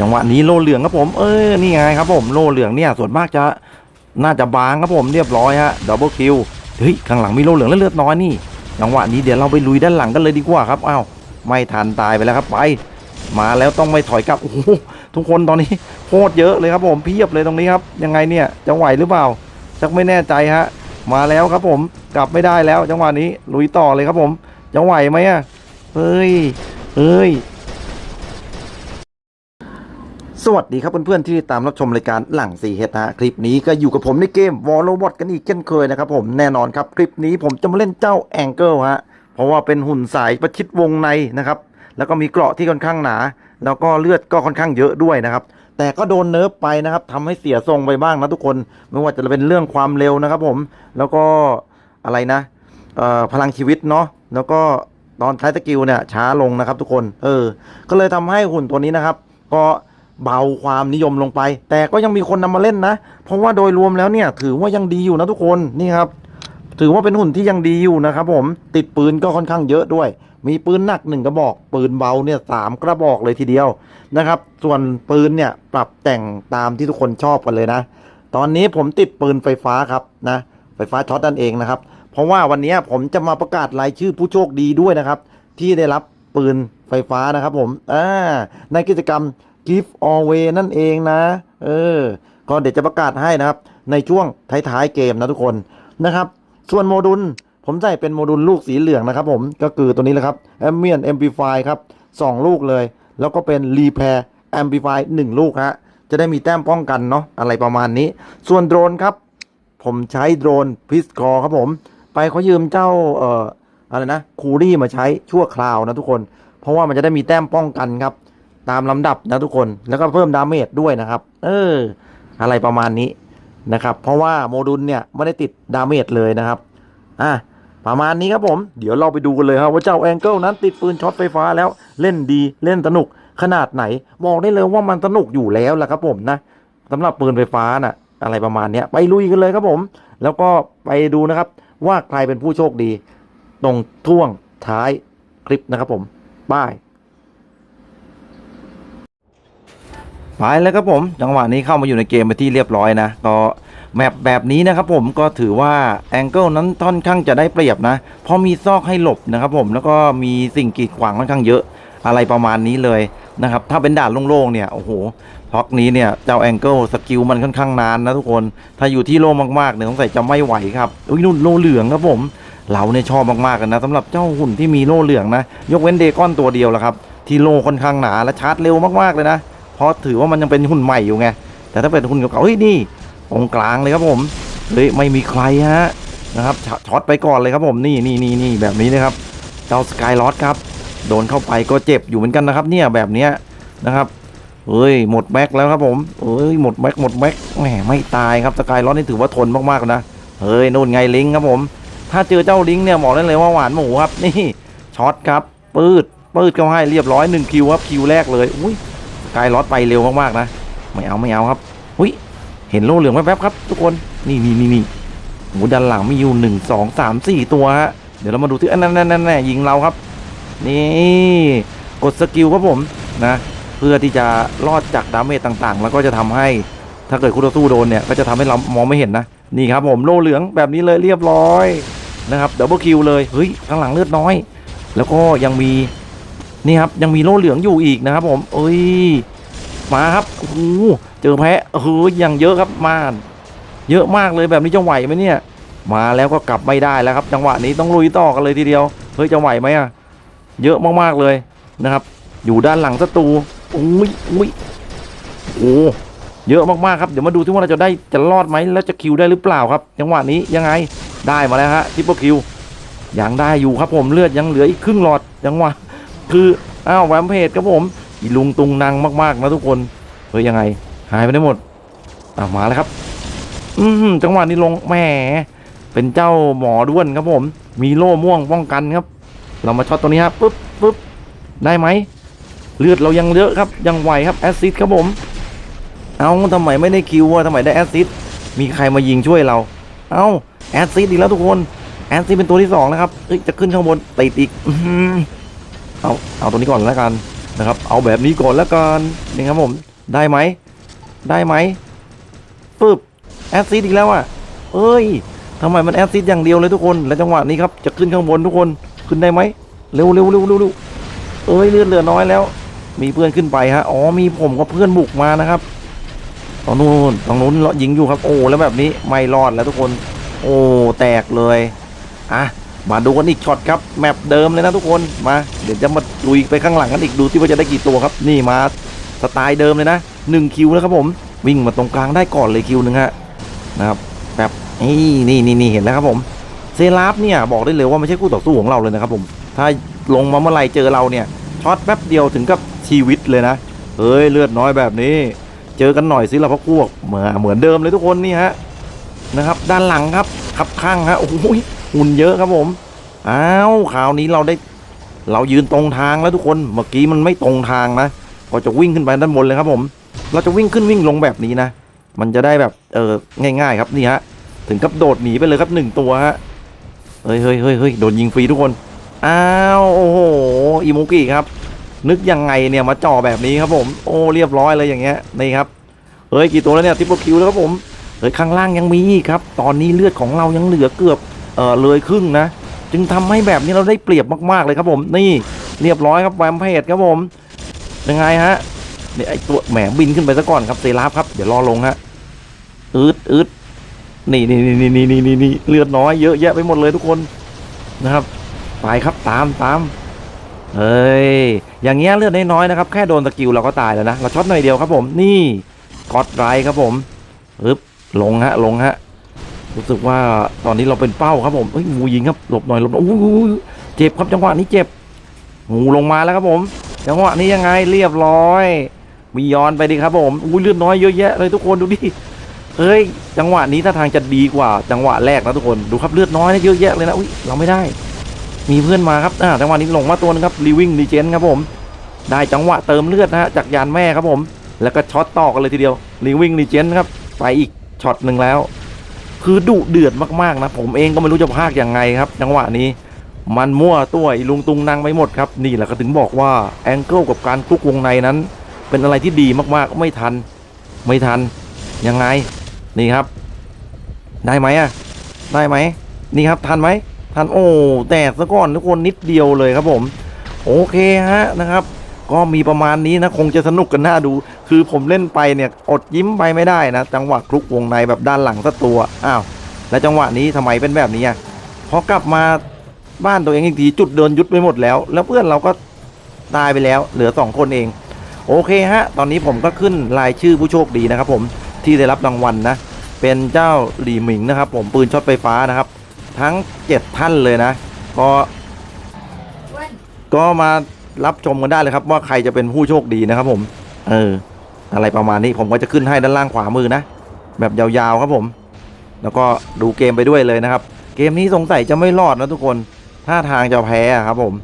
จังหวะนี้โลเหลืองครับผม เออนี่ไงครับผมโลเหลืองเนี่ยส่วนมากจะน่าจะบางครับผมเรียบร้อยฮะดับเบิลคิวเฮ้ยข้างหลังมีโลเหลืองและเลือดน้อยนี่จังหวะนี้เดี๋ยวเราไปลุยด้านหลังกันเลยดีกว่าครับอ้าวไม่ทันตายไปแล้วครับไป มาแล้วต้องไม่ถอยกลับโอ้โหทุกคนตอนนี้โคตรเยอะเลยครับผมเพียบเลยตรงนี้ครับยังไงเนี่ยจะไหวหรือเปล่าชักไม่แน่ใจฮะมาแล้วครับผมกลับไม่ได้แล้ว จังหวะนี้ลุยต่อเลยครับผมจะไหวไหมอะเฮ้ยเฮ้ย สวัสดีครับเพื่อนๆที่ติดตามรับชมรายการหลังสีเฮดนะฮะคลิปนี้ก็อยู่กับผมในเกมวอลโลบอทกันอีกเช่นเคยนะครับผมแน่นอนครับคลิปนี้ผมจะมาเล่นเจ้าแองเกิลฮะเพราะว่าเป็นหุ่นสายประชิดวงในนะครับแล้วก็มีเกราะที่ค่อนข้างหนา แล้วก็เลือดก็ค่อนข้างเยอะด้วยนะครับแต่ก็โดนเนิร์ฟไปนะครับทำให้เสียทรงไปบ้างนะทุกคนไม่ว่าจะเป็นเรื่องความเร็วนะครับผมแล้วก็อะไรนะพลังชีวิตเนาะแล้วก็ตอนใช้สกิลเนี่ยช้าลงนะครับทุกคนเออก็เลยทำให้หุ่นตัวนี้นะครับก็ เบาความนิยมลงไป แต่ก็ยังมีคนนำมาเล่นนะ เพราะว่าโดยรวมแล้วเนี่ย ถือว่ายังดีอยู่นะทุกคนนี่ครับ ถือว่าเป็นหุ่นที่ยังดีอยู่นะครับผมติดปืนก็ค่อนข้างเยอะด้วย มีปืนหนักหนึ่งกระบอก ปืนเบาเนี่ยสามกระบอกเลยทีเดียวนะครับ ส่วนปืนเนี่ยปรับแต่งตามที่ทุกคนชอบกันเลยนะ ตอนนี้ผมติดปืนไฟฟ้าครับนะไฟฟ้าช็อตนั่นเองนะครับ เพราะว่าวันนี้ผมจะมาประกาศรายชื่อผู้โชคดีด้วยนะครับ ที่ได้รับปืนไฟฟ้านะครับผมอ่าในกิจกรรม Give Away นั่นเองนะ เออ ก็เดี๋ยวจะประกาศให้นะครับ ในช่วงท้ายๆเกมนะทุกคนนะครับ ส่วนโมดูลผมใส่เป็นโมดูลลูกสีเหลืองนะครับผมก็คือตัวนี้แหละครับ Ambient Amplify ครับ2ลูกเลย แล้วก็เป็น Repair Amplify 1ลูกฮะจะได้มีแต้มป้องกันเนาะอะไรประมาณนี้ ส่วนโดรนครับ ผมใช้โดรนพิสคอครับผม ไปเขายืมเจ้าเอ่ออะไรนะคูรี่มาใช้ชั่วคราวนะทุกคน เพราะว่ามันจะได้มีแต้มป้องกันครับ ตามลำดับนะทุกคนแล้วก็เพิ่มดาเมจด้วยนะครับ เออ อะไรประมาณนี้นะครับ เพราะว่าโมดูลเนี่ยไม่ได้ติดดาเมจเลยนะครับ อะประมาณนี้ครับผม เดี๋ยวเราไปดูกันเลยครับว่าเจ้าแองเกิลนั้นติดปืนช็อตไฟฟ้าแล้วเล่นดีเล่นสนุกขนาดไหนบอกได้เลยว่ามันสนุกอยู่แล้วแหละครับผมนะสำหรับปืนไฟฟ้าน่ะอะไรประมาณเนี้ยไปลุยกันเลยครับผม แล้วก็ไปดูนะครับ ว่าใครเป็นผู้โชคดี ตรงท่วงท้ายคลิปนะครับผมบาย ไปแล้วครับผมจังหวะนี้เข้ามาอยู่ในเกมไปที่เรียบร้อยนะก็แมปแบบนี้นะครับผมก็ถือว่าแองเกิลนั้นค่อนข้างจะได้เปรียบนะเพราะมีซอกให้หลบนะครับผมแล้วก็มีสิ่งกีดขวางค่อนข้างเยอะอะไรประมาณนี้เลยนะครับถ้าเป็นด่านโล่งๆเนี่ยโอ้โหพ็อกนี้เนี่ยเจ้าแองเกิลสกิลมันค่อนข้างนานนะทุกคน ถ้าอยู่ที่โล่งมากๆเนี่ยสงสัยจะไม่ไหวครับอุ้ยนู่นโล่เหลืองครับผม เราเนี่ยชอบมากๆกันนะสำหรับเจ้าหุ่นที่มีโล่เหลืองนะ ยกเว้นเดก้อนตัวเดียวละครับที่โล่ค่อนข้างหนาและชาร์จเร็วมากๆเลยนะ เพราะถือว่ามันยังเป็นหุ่นใหม่อยู่ไงแต่ถ้าเป็นหุ่นเก่าๆเฮ้ยนี่ตรงกลางเลยครับผมเฮ้ยไม่มีใครฮะนะครับชช็อตไปก่อนเลยครับผมนี่นี่นี่นี่แบบนี้นะครับเจ้าสกายลอสครับโดนเข้าไปก็เจ็บอยู่เหมือนกันนะครับ เนี่ยแบบเนี้ยนะครับเฮ้ยหมดแม็กแล้วครับผมเฮ้ยหมดแม็กหมดแม็กแหมไม่ตายครับสกายลอสนี่ถือว่าทนมากๆนะเฮ้ยนู่นไงลิงครับผม ถ้าเจอเจ้าลิงเนี่ยบอกได้เลยว่าหวานหมูครับนี่ช็อตครับปืดปืดเข้าให้เรียบร้อยหนึ่งคิวครับคิวแรกเลยอุ้ย กายลอตไปเร็วมากๆนะไม่เอาไม่เอาครับอุ้ยเห็นโล่เหลืองแวบๆครับ ทุกคนนี่นี่นี่นี่โหด้านหลังมีอยู่หนึ่งสองสามสี่ตัวฮะเดี๋ยวเรามาดูที่อันนั้นนั่นนั่นยิงเราครับ นี่กดสกิลครับผมนะ เพื่อที่จะรอดจากดาเมจต่างๆ แล้วก็จะทำให้ถ้าเกิดคู่ต่อสู้โดนเนี่ยก็จะทำให้เรามองไม่เห็นนะนี่ครับผมโล่เหลืองแบบนี้เลยเรียบร้อยนะครับดับเบิลคิวเลยเฮ้ยข้างหลังเลือดน้อย แล้วก็ยังมี นี่ครับยังมีโล่เหลืองอยู่อีกนะครับผมเอ้ยมาครับโอ้โหเจอแพะเฮ้ยยังเยอะครับมาเยอะมากเลยแบบนี้จะไหวไหมเนี่ย มาแล้วก็กลับไม่ได้แล้วครับ จังหวะนี้ต้องลุยต่อกันเลยทีเดียวเฮ้ยจะไหวไหมอะเยอะมากๆเลยนะครับ อยู่ด้านหลังศัตรูอุ้ยอุ้ยโอ้เยอะมากๆครับเดี๋ยวมาดูที่ว่าเราจะได้จะรอดไหมแล้วจะคิวได้หรือเปล่าครับ จังหวะนี้ยังไงได้มาแล้วฮะทิปเปิลคิวยังได้อยู่ครับผมเลือดยังเหลืออีกครึ่งหลอดจังหวะ คืออ้าวแวมเพจครับผมอีลุงตุงนางมากๆนะทุกคนเฮ้ยยังไง หายไปได้หมดอ่ามาแล้วครับ อืมจังหวะนี้ลงแหมเป็นเจ้าหมอด้วนครับผม มีโล่ม่วงป้องกันครับ เรามาช็อตตัวนี้ครับปุ๊บปุ๊บได้ไหมเลือดเรายังเยอะครับยังไหวครับแอซซิดครับผม เอาทำไมไม่ได้คิวอะทำไมได้แอซซิดมีใครมายิงช่วยเรา เอาแอซซิดอีกแล้วทุกคนแอซซิดเป็นตัวที่สองแล้วครับจะขึ้นข้างบนติดอีกอ เอาเอาตัวนี้ก่อนแล้วกันนะครับ เอาแบบนี้ก่อนแล้วกันนี่ครับผมได้ไหมได้ไหมปึ๊บแอซซิดอีกแล้วอะเอ้ยทำไมมันแอซซิดอย่างเดียวเลยทุกคนและจังหวะนี้ครับจะขึ้นข้างบนทุกคนขึ้นได้ไหมเร็วเร็วเร็วเร็วเร็วเอ้ยเลือดเหลือน้อยแล้ว มีเพื่อนขึ้นไปฮะอ๋อมีผมกับเพื่อนบุกมานะครับตรงนู้นตรงนู้นเรายิงอยู่ครับ โอ้แล้วแบบนี้ไม่รอดแล้วทุกคน โอ้แตกเลยอะ มาดูกันอีกช็อตครับแมปเดิมเลยนะทุกคนมาเดี๋ยวจะมาลุยไปข้างหลังกันอีกดูที่ว่าจะได้กี่ตัวครับ นี่มาสไตล์เดิมเลยนะหนึ่งคิวนะครับผมวิ่งมาตรงกลางได้ก่อนเลยคิวหนึ่งฮะนะครับแบบนี่นี่นี่เห็นแล้วครับผมเซราฟเนี่ยบอกได้เลยว่าไม่ใช่คู่ต่อสู้ของเราเลยนะครับผมถ้าลงมาเมื่อไหร่เจอเราเนี่ยช็อตแป๊บเดียวถึงกับชีวิตเลยนะเฮ้ยเลือดน้อยแบบนี้ เจอกันหน่อยสิเราพักพวกเหมือนเหมือนเดิมเลยทุกคนนี่ฮะนะครับ ด้านหลังครับขับข้างฮะโอ้โห หุ่นเยอะครับผม อ้าวคราวนี้เราได้ เรายืนตรงทางแล้วทุกคน เมื่อกี้มันไม่ตรงทางนะ ก็จะวิ่งขึ้นไปด้านบนเลยครับผม เราจะวิ่งขึ้นวิ่งลงแบบนี้นะ มันจะได้แบบ เออง่าย ๆ ครับนี่ฮะ ถึงกับโดดหนีไปเลยครับหนึ่งตัวฮะ เฮ้ยเฮ้ยเฮ้ยเฮ้ยโดนยิงฟรีทุกคน อ้าว โอ้โห อิมุกิครับ นึกยังไงเนี่ยมาจ่อแบบนี้ครับผม โอ้เรียบร้อยเลยอย่างเงี้ย นี่ครับ เฮ้ยกี่ตัวแล้วเนี่ยทิปเปิลคิวแล้วครับผมเฮ้ยข้างล่างยังมีอีกครับ ตอนนี้เลือดของเรายังเหลือเกือบ เออเลยครึ่งนะ จึงทำให้แบบนี้เราได้เปรียบมาก ๆ เลยครับผม นี่เรียบร้อยครับแวมเพจครับผมยังไงฮะเนี่ยไอตัวแหมบินขึ้นไปซะก่อนครับเซราฟครับเดี๋ยวรอลงฮะอืดอืดนี่นี่นี่นี่นี่นี่นี่เลือดน้อยเยอะแยะไปหมดเลยทุกคนนะครับไปครับตามตามเฮ้ยอย่างเงี้ยเลือดน้อยๆนะครับแค่โดนสกิลเราก็ตายแล้วนะเราช็อตหน่อยเดียวครับผมนี่กอดไรครับผมอึบลงฮะลงฮะ รู้สึกว่าตอนนี้เราเป็นเป้าครับผมเฮ้ยงูยิงครับหลบหน่อยหลบหน่อยอู้หูเจ็บครับจังหวะนี้เจ็บงูลงมาแล้วครับผมจังหวะนี้ยังไงเรียบร้อย มีย้อนไปดิครับผมอุ้ยเลือดน้อยเยอะแยะเลยทุกคนดูดิเฮ้ยจังหวะนี้ถ้าทางจะดีกว่า จังหวะแรกนะทุกคนดูครับเลือดน้อยนะเยอะแยะเลยนะอุ้ยเราไม่ได้ มีเพื่อนมาครับอ่าจังหวะนี้ลงมาตัวนึงครับรีวิ่งรีเจนครับผม ได้จังหวะเติมเลือดนะฮะจากยานแม่ครับผม แล้วก็ช็อตต่อกันเลยทีเดียวรีวิ่งรีเจนครับไปอีกช็อตหนึ่งแล้ว คือดุเดือดมากๆนะผมเองก็ไม่รู้จะพากยังไงครับจังหวะนี้มันมั่วตัวลุงตุงนางไปหมดครับ นี่แหละก็ถึงบอกว่าแองเกิลกับการคลุกวงในนั้น เป็นอะไรที่ดีมากๆไม่ทัน ไม่ทันยังไงนี่ครับ ได้ไหมอะได้ไหมนี่ครับทันไหมทันโอ้แตกซะก่อนทุกคนนิดเดียวเลยครับผม โอเคฮะนะครับ ก็มีประมาณนี้นะคงจะสนุกกันหน่าดู คือผมเล่นไปเนี่ยอดยิ้มไปไม่ได้นะ จังหวะคลุกวงในแบบด้านหลังสัตัว อ้าว แล้วจังหวะนี้ทำไมเป็นแบบนี้อะพอกลับมาบ้านตัวเองอีกทีจุดเดินยุดไปหมดแล้ว แล้วเพื่อนเราก็ตายไปแล้ว เหลือสองคนเอง โอเคฮะ ตอนนี้ผมก็ขึ้นรายชื่อผู้โชคดีนะครับผมที่ได้รับรางวัลนะเป็นเจ้าหลีหมิงนะครับ ผมปืนช็อตไฟฟ้านะครับ ทั้งเจ็ดท่านเลยนะ ก็ก็มารับชมกันได้เลยครับ ว่าใครจะเป็นผู้โชคดีนะครับผม เออ อะไรประมาณนี้ผมก็จะขึ้นให้ด้านล่างขวามือนะ แบบยาวๆครับผม แล้วก็ดูเกมไปด้วยเลยนะครับ เกมนี้สงสัยจะไม่รอดนะทุกคนท่าทางจะแพ้ครับผม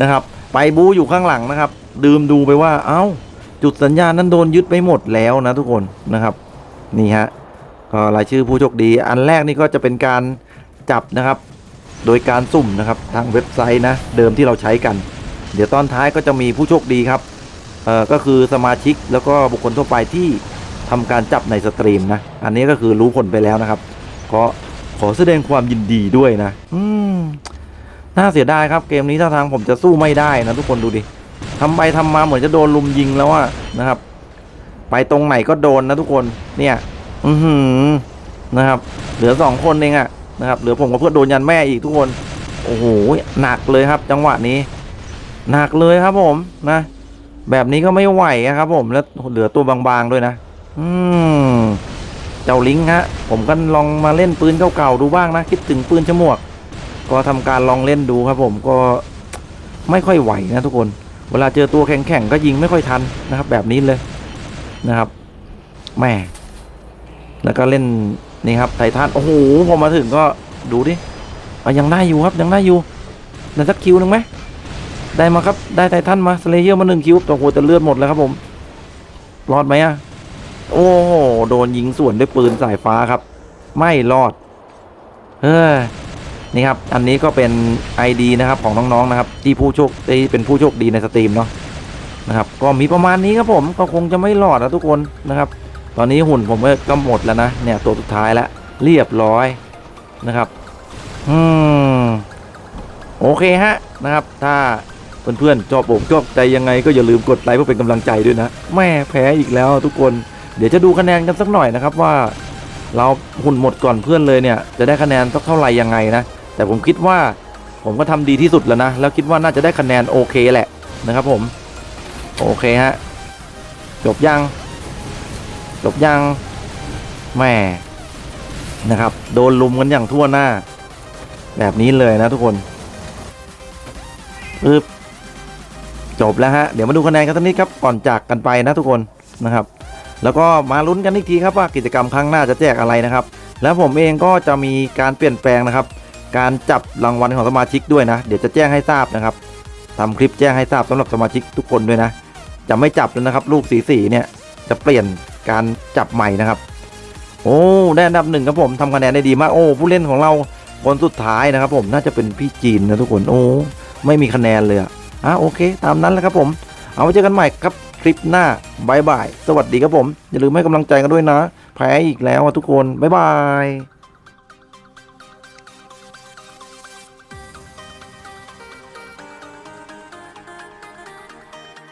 นะครับ ไปบูอยู่ข้างหลังนะครับ ดื่มดูไปว่าเอ้า จุดสัญญาณนั้นโดนยึดไปหมดแล้วนะทุกคนนะครับ นี่ฮะก็รายชื่อผู้โชคดี อันแรกนี่ก็จะเป็นการจับนะครับ โดยการสุ่มนะครับทางเว็บไซต์นะ เดิมที่เราใช้กัน เดี๋ยวตอนท้ายก็จะมีผู้โชคดีครับ ก็คือสมาชิกแล้วก็บุคคลทั่วไปที่ทำการจับในสตรีมนะ อันนี้ก็คือรู้ผลไปแล้วนะครับ ก็ขอแสดงความยินดีด้วยนะ อืมน่าเสียดายครับเกมนี้ท่าทางผมจะสู้ไม่ได้นะทุกคนดูดิทำไปทำมาเหมือนจะโดนลุมยิงแล้วอะนะครับ ไปตรงไหนก็โดนนะทุกคนเนี่ย อือหือนะครับ เหลือสองคนเองอะนะครับ เหลือผมกับเพื่อนโดนยันแม่อีกทุกคน โอ้โหหนักเลยครับ จังหวะนี้หนักเลยครับผมนะ แบบนี้ก็ไม่ไหวอะครับผมแล้วเหลือตัวบางๆด้วยนะ อืมเจ้าลิงฮะ ผมก็ลองมาเล่นปืนเก่าๆดูบ้างนะ คิดถึงปืนฉมวก ก็ทำการลองเล่นดูครับ ผมก็ไม่ค่อยไหวนะทุกคน เวลาเจอตัวแข็งๆก็ยิงไม่ค่อยทันนะครับ แบบนี้เลยนะครับแหม่แล้วก็เล่นนี่ครับไททันโอ้โหพอมาถึงก็ดูดิยังได้อยู่ครับยังได้อยู่ได้สักคิวหนึ่งไหม ได้มาครับได้ไททันมาสเลเยอร์มาหนึ่งคิวแต่โหแต่เลือดหมดแล้วครับผม รอดไหมอะโอ้โหโดนยิงสวนด้วยปืนสายฟ้าครับ ไม่รอดเฮ้ยนี่ครับ อันนี้ก็เป็น ID นะครับของน้องๆนะครับ ที่ผู้โชคที่เป็นผู้โชคดีในสตรีมเนาะนะครับ ก็มีประมาณนี้ครับผมก็คงจะไม่รอดนะทุกคนนะครับ ตอนนี้หุ่นผมก็ก็หมดแล้วนะเนี่ยตัวสุดท้ายแล้วเรียบร้อยนะครับ อืมโอเคฮะนะครับ ถ้า เพื่อนๆชอบอกชอบใจยังไงก็อย่าลืมกดไลค์เพื่อเป็นกำลังใจด้วยนะแม่แพ้อีกแล้วทุกคนเดี๋ยวจะดูคะแนนกันสักหน่อยนะครับว่า เราหุ่นหมดก่อนเพื่อนเลยเนี่ยจะได้คะแนนสักเท่าไหร่ยังไงนะแต่ผมคิดว่าผมก็ทำดีที่สุดแล้วนะแล้วคิดว่าน่าจะได้คะแนนโอเคแหละนะครับผมโอเคฮะจบยังจบยังแม่นะครับ โดนลุมกันอย่างทั่วหน้า แบบนี้เลยนะทุกคนปึ๊บ จบแล้วฮะ เดี๋ยวมาดูคะแนนกันสักนิดครับ ก่อนจากกันไปนะทุกคนนะครับ แล้วก็มาลุ้นกันอีกทีครับว่ากิจกรรมครั้งหน้าจะแจกอะไรนะครับ แล้วผมเองก็จะมีการเปลี่ยนแปลงนะครับ การจับรางวัลของสมาชิกด้วยนะ เดี๋ยวจะแจ้งให้ทราบนะครับทำคลิปแจ้งให้ทราบสำหรับสมาชิกทุกคนด้วยนะ จะไม่จับแล้วนะครับ ลูกสีสีเนี่ยจะเปลี่ยนการจับใหม่นะครับ โอ้ได้อันดับหนึ่งครับผมทำคะแนนได้ดีมาก โอ้ผู้เล่นของเราคนสุดท้ายนะครับ ผมน่าจะเป็นพี่จีนนะทุกคน โอ้ไม่มีคะแนนเลยอะ อะโอเค ตามนั้นแหละครับผม เอาไว้เจอกันใหม่ครับคลิปหน้าบายบาย สวัสดีครับผม อย่าลืมให้กำลังใจกันด้วยนะ แพ้อีกแล้วอะทุกคนบ๊ายบาย